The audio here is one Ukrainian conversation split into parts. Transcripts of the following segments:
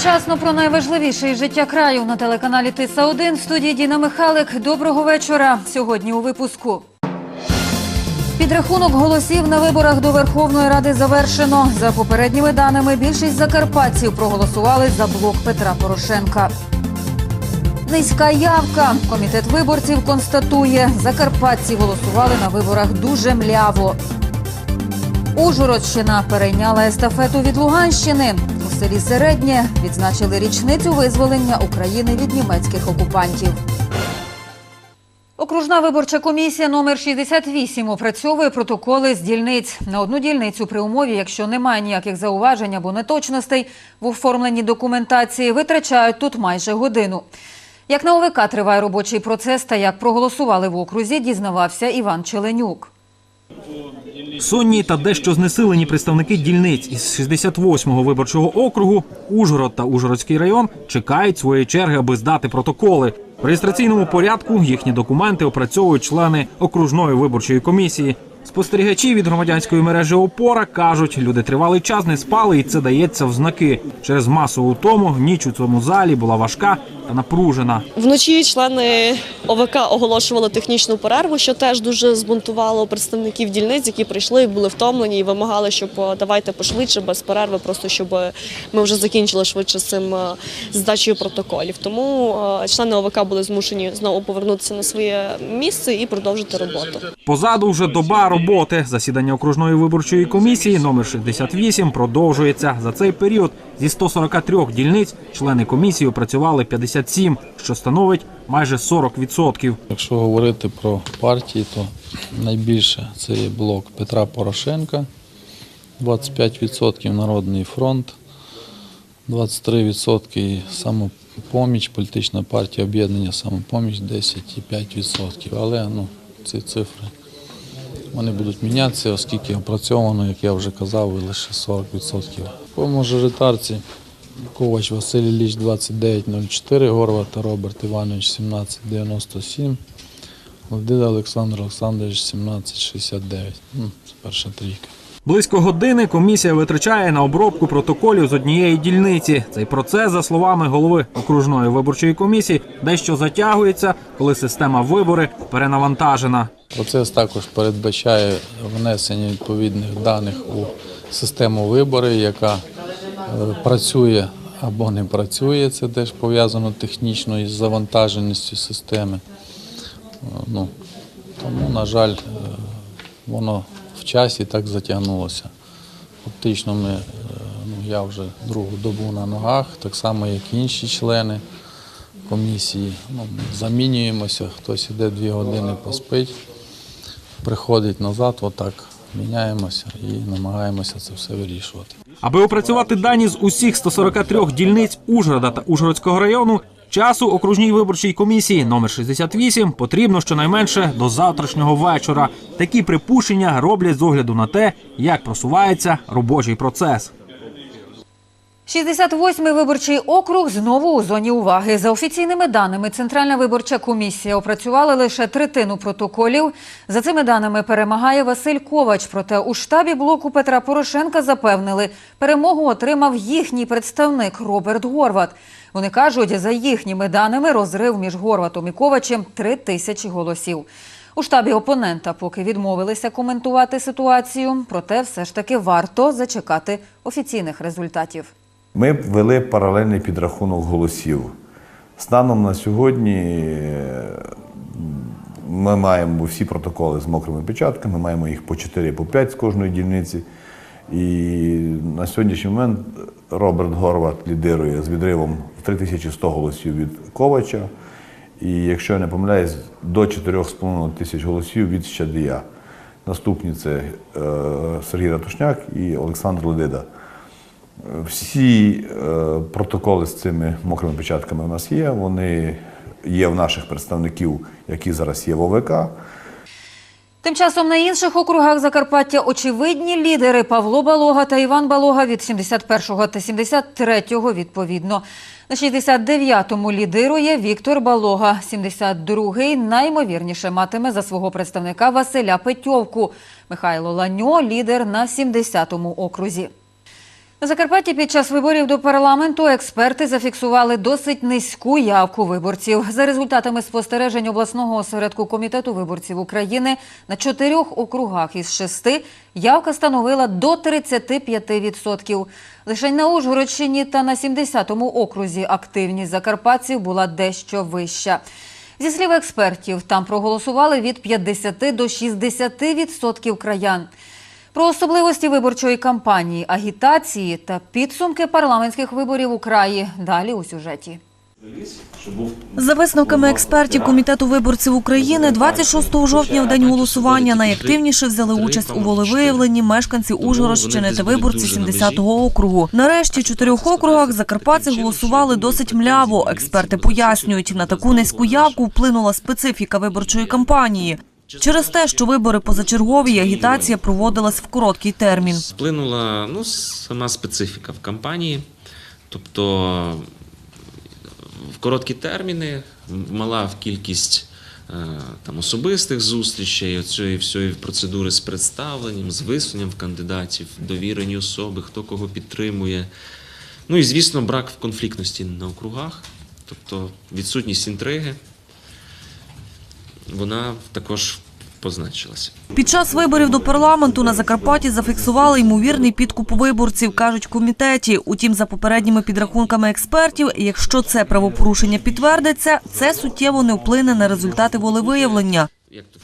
Вчасно про найважливіше із життя краю на телеканалі Тиса 1 в студії Діна Михалик. Доброго вечора. Сьогодні у випуску. Підрахунок голосів на виборах до Верховної Ради завершено. За попередніми даними, більшість закарпатців проголосували за блок Петра Порошенка. Низька явка. Комітет виборців констатує, закарпатці голосували на виборах дуже мляво. Ужгородщина перейняла естафету від Луганщини. Селі Середнє відзначили річницю визволення України від німецьких окупантів. Окружна виборча комісія номер 68 опрацьовує протоколи з дільниць. На одну дільницю при умові, якщо немає ніяких зауважень або неточностей в оформленні документації, витрачають тут майже годину. Як на ОВК триває робочий процес та як проголосували в окрузі, дізнавався Іван Челенюк. Сонні та дещо знесилені представники дільниць із 68-го виборчого округу Ужгород та Ужгородський район чекають своєї черги, аби здати протоколи. В реєстраційному порядку їхні документи опрацьовують члени окружної виборчої комісії. Спостерігачі від громадянської мережі опора кажуть, люди тривалий час не спали, і це дається в знаки. Через масову втому ніч у цьому залі була важка та напружена. Вночі члени ОВК оголошували технічну перерву, що теж дуже збунтувало представників дільниць, які прийшли були втомлені і вимагали, щоб давайте пошвидше, без перерви, просто щоб ми вже закінчили швидше з цим е, здачею протоколів. Тому е, члени ОВК були змушені знову повернутися на своє місце і продовжити роботу. Позаду вже доба роботи. Засідання окружної виборчої комісії номер 68 продовжується. За цей період зі 143 дільниць члени комісії опрацювали 57, що становить майже 40%. Якщо говорити про партії, то найбільше це є блок Петра Порошенка, 25% Народний фронт, 23% самопоміч, політична партія об'єднання самопоміч 10,5%. Але ну, ці цифри вони будуть мінятися, оскільки опрацьовано, як я вже казав, лише 40%. По мажоритарці Ковач Василь Ліч 29,04, Горвата Роберт Іванович 17,97, Ледида Олександр Олександрович 17,69. Ну, це перша трійка. Близько години комісія витрачає на обробку протоколів з однієї дільниці. Цей процес, за словами голови окружної виборчої комісії, дещо затягується, коли система вибори перенавантажена. Процес також передбачає внесення відповідних даних у систему вибори, яка е, працює або не працює. Це теж пов'язано технічно із завантаженістю системи. Е, Ну, тому, на жаль, е, воно в часі так затягнулося. Фактично, ми, е, ну, я вже другу добу на ногах, так само, як інші члени комісії. Ну, замінюємося, хтось іде дві години поспить, приходить назад, отак міняємося і намагаємося це все вирішувати. Аби опрацювати дані з усіх 143 дільниць Ужгорода та Ужгородського району, часу окружній виборчій комісії номер 68 потрібно щонайменше до завтрашнього вечора. Такі припущення роблять з огляду на те, як просувається робочий процес. 68-й виборчий округ знову у зоні уваги. За офіційними даними, Центральна виборча комісія опрацювала лише третину протоколів. За цими даними перемагає Василь Ковач. Проте у штабі блоку Петра Порошенка запевнили, перемогу отримав їхній представник Роберт Горват. Вони кажуть, за їхніми даними розрив між Горватом і Ковачем три тисячі голосів. У штабі опонента поки відмовилися коментувати ситуацію, проте все ж таки варто зачекати офіційних результатів. Ми ввели паралельний підрахунок голосів. Станом на сьогодні е, ми маємо всі протоколи з мокрими печатками, маємо їх по 4 по 5 з кожної дільниці. І на сьогоднішній момент Роберт Горват лідирує з відривом в 3100 голосів від Ковача. І якщо я не помиляюсь, до 4,5 тисяч голосів від Щадія. Наступні це е, Сергій Ратушняк і Олександр Ледида. Всі е, протоколи з цими мокрими печатками у нас є. Вони є в наших представників, які зараз є в ОВК. Тим часом на інших округах Закарпаття очевидні лідери Павло Балога та Іван Балога від 71-го та 73-го відповідно. На 69-му лідирує Віктор Балога. 72-й наймовірніше матиме за свого представника Василя Петьовку. Михайло Ланьо – лідер на 70-му окрузі. На Закарпатті під час виборів до парламенту експерти зафіксували досить низьку явку виборців. За результатами спостережень обласного осередку комітету виборців України на чотирьох округах із шести явка становила до 35%. Лише на Ужгородщині та на 70-му окрузі активність закарпатців була дещо вища. Зі слів експертів, там проголосували від 50 до 60% краян. Про особливості виборчої кампанії, агітації та підсумки парламентських виборів у краї далі у сюжеті. За висновками експертів комітету виборців України, 26 жовтня в день голосування найактивніше взяли участь у волевиявленні мешканці Ужгородщини та виборці 70-го округу. Нарешті в чотирьох округах закарпатці голосували досить мляво. Експерти пояснюють, на таку низьку явку вплинула специфіка виборчої кампанії. Через те, що вибори позачергові, агітація проводилась в короткий термін. Вплинула ну, сама специфіка в кампанії, тобто в короткі терміни, мала кількість е, там, особистих зустрічей, оцієї всієї процедури з представленням, з висуненням кандидатів, довірені особи, хто кого підтримує. Ну і, звісно, брак в конфліктності на округах, тобто відсутність інтриги, вона також позначилася. Під час виборів до парламенту на Закарпатті зафіксували ймовірний підкуп виборців, кажуть в комітеті. Утім, за попередніми підрахунками експертів, якщо це правопорушення підтвердиться, це суттєво не вплине на результати волевиявлення.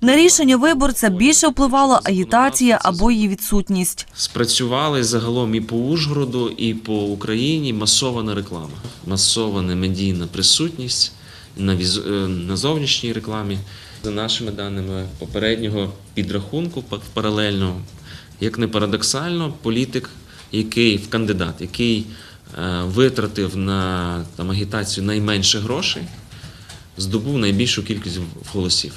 На рішення виборця більше впливала агітація або її відсутність. Спрацювали загалом і по Ужгороду, і по Україні масована реклама, масована медійна присутність на, е, на зовнішній рекламі. За нашими даними попереднього підрахунку паралельно, як не парадоксально, політик, який в кандидат, який е, витратив на там, агітацію найменше грошей, здобув найбільшу кількість голосів.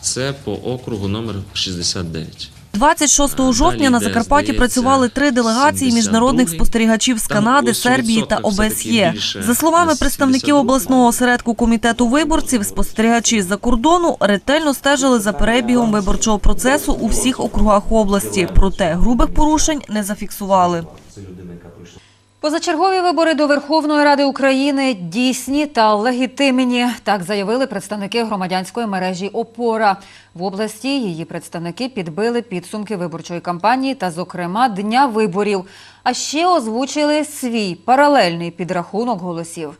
Це по округу номер 69. 26 жовтня на Закарпатті працювали три делегації міжнародних спостерігачів з Канади, Сербії та ОБСЄ. За словами представників обласного осередку комітету виборців, спостерігачі з-за кордону ретельно стежили за перебігом виборчого процесу у всіх округах області. Проте грубих порушень не зафіксували. Позачергові вибори до Верховної Ради України дійсні та легітимні. Так заявили представники громадянської мережі ОПОРА. В області її представники підбили підсумки виборчої кампанії та, зокрема, дня виборів. А ще озвучили свій паралельний підрахунок голосів.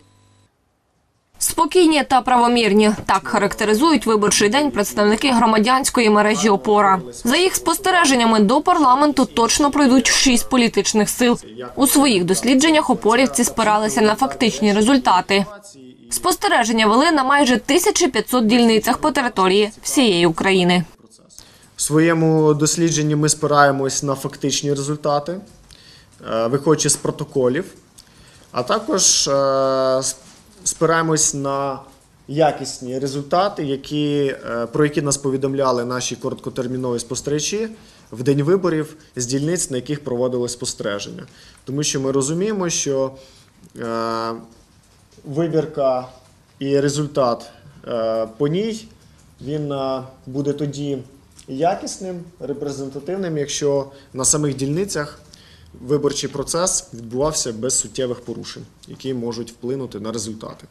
Спокійні та правомірні так характеризують виборчий день представники громадянської мережі ОПОРА. За їх спостереженнями до парламенту точно пройдуть шість політичних сил. У своїх дослідженнях опорівці спиралися на фактичні результати. Спостереження вели на майже 1500 дільницях по території всієї України. В своєму дослідженні ми спираємось на фактичні результати, е, виходячи з протоколів, а також е, с- спираємось на якісні результати, які, е, про які нас повідомляли наші короткотермінові спостерігачі в день виборів з дільниць, на яких проводилось спостереження. Тому що ми розуміємо, що е, вибірка і результат е, по ній він буде тоді якісним, репрезентативним, якщо на самих дільницях виборчий процес відбувався без суттєвих порушень, які можуть вплинути на результати.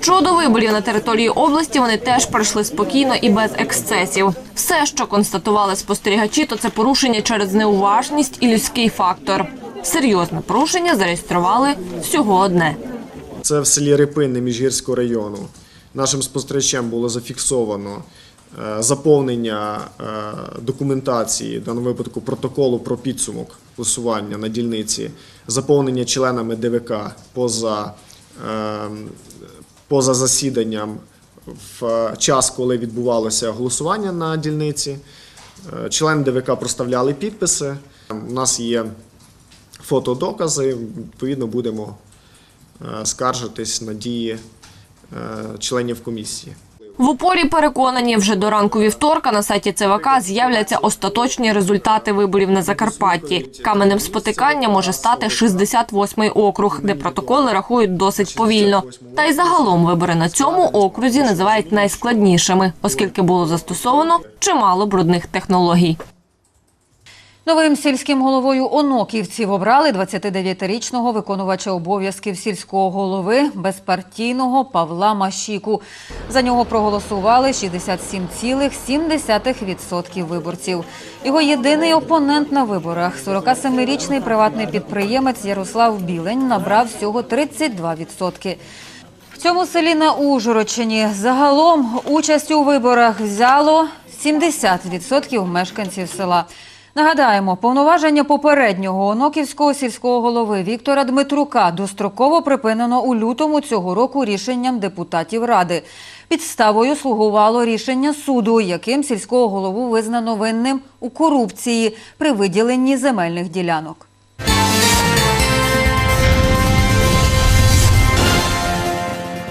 Щодо виборів на території області, вони теж пройшли спокійно і без ексцесів. Все, що констатували спостерігачі, то це порушення через неуважність і людський фактор. Серйозне порушення зареєстрували всього одне. Це в селі Рипинне Міжгірського району. Нашим спостерігачем було зафіксовано е, заповнення е, документації, в даному випадку протоколу про підсумок голосування на дільниці, заповнення членами ДВК поза, е, поза засіданням в час, коли відбувалося голосування на дільниці. Е, Члени ДВК проставляли підписи. У нас є фотодокази, відповідно, будемо е, скаржитись на дії е, членів комісії. В упорі переконані, вже до ранку вівторка на сайті ЦВК з'являться остаточні результати виборів на Закарпатті. Каменем спотикання може стати 68-й округ, де протоколи рахують досить повільно. Та й загалом вибори на цьому окрузі називають найскладнішими, оскільки було застосовано чимало брудних технологій. Новим сільським головою оноківців обрали 29-річного виконувача обов'язків сільського голови безпартійного Павла Машіку. За нього проголосували 67,7% виборців. Його єдиний опонент на виборах – 47-річний приватний підприємець Ярослав Білень набрав всього 32%. В цьому селі на Ужгородщині загалом участь у виборах взяло 70% мешканців села. Нагадаємо, повноваження попереднього оноківського сільського голови Віктора Дмитрука достроково припинено у лютому цього року рішенням депутатів ради. Підставою слугувало рішення суду, яким сільського голову визнано винним у корупції при виділенні земельних ділянок.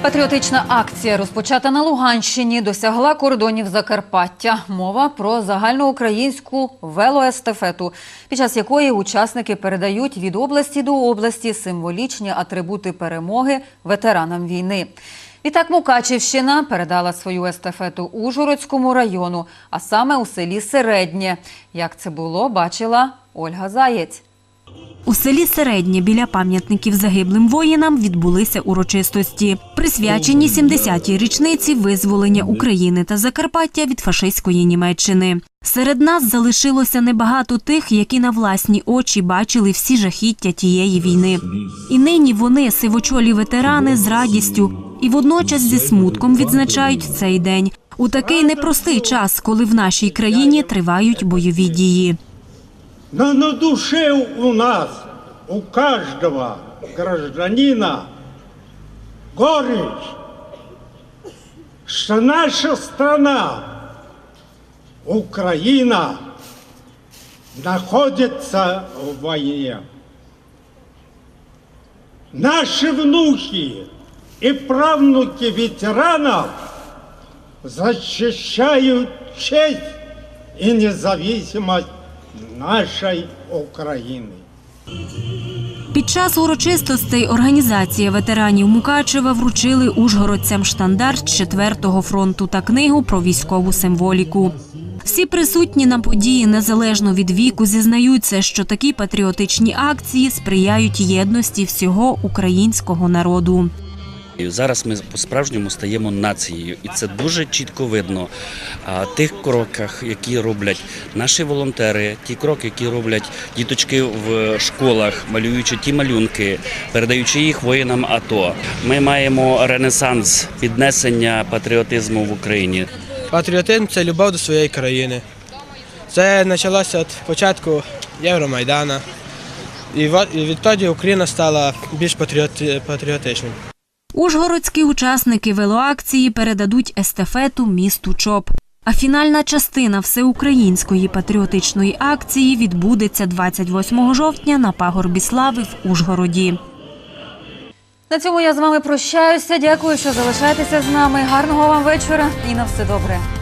Патріотична акція, розпочата на Луганщині, досягла кордонів Закарпаття. Мова про загальноукраїнську велоестафету, під час якої учасники передають від області до області символічні атрибути перемоги ветеранам війни. Відтак Мукачівщина передала свою естафету Ужгородському району, а саме у селі Середнє. Як це було, бачила Ольга Заєць. У селі Середнє біля пам'ятників загиблим воїнам відбулися урочистості, присвячені 70-й річниці визволення України та Закарпаття від фашистської Німеччини. Серед нас залишилося небагато тих, які на власні очі бачили всі жахіття тієї війни. І нині вони, сивочолі ветерани, з радістю і водночас зі смутком відзначають цей день у такий непростий час, коли в нашій країні тривають бойові дії. Но на душе у нас, у каждого гражданина горечь, что наша страна, Украина, находится в войне. Наши внуки и правнуки ветеранов защищают честь и независимость нашей України. Під час урочистостей організація ветеранів Мукачева вручили ужгородцям штандарт 4-го фронту та книгу про військову символіку. Всі присутні на події незалежно від віку зізнаються, що такі патріотичні акції сприяють єдності всього українського народу. Зараз ми по-справжньому стаємо нацією, і це дуже чітко видно а, тих кроках, які роблять наші волонтери, ті кроки, які роблять діточки в школах, малюючи ті малюнки, передаючи їх воїнам АТО. Ми маємо ренесанс піднесення патріотизму в Україні. Патріотизм це любов до своєї країни. Це почалося від початку Євромайдана. І відтоді Україна стала більш патріоти- патріотичною. Ужгородські учасники велоакції передадуть естафету місту ЧОП. А фінальна частина всеукраїнської патріотичної акції відбудеться 28 жовтня на пагорбі слави в Ужгороді. На цьому я з вами прощаюся. Дякую, що залишаєтеся з нами. Гарного вам вечора і на все добре.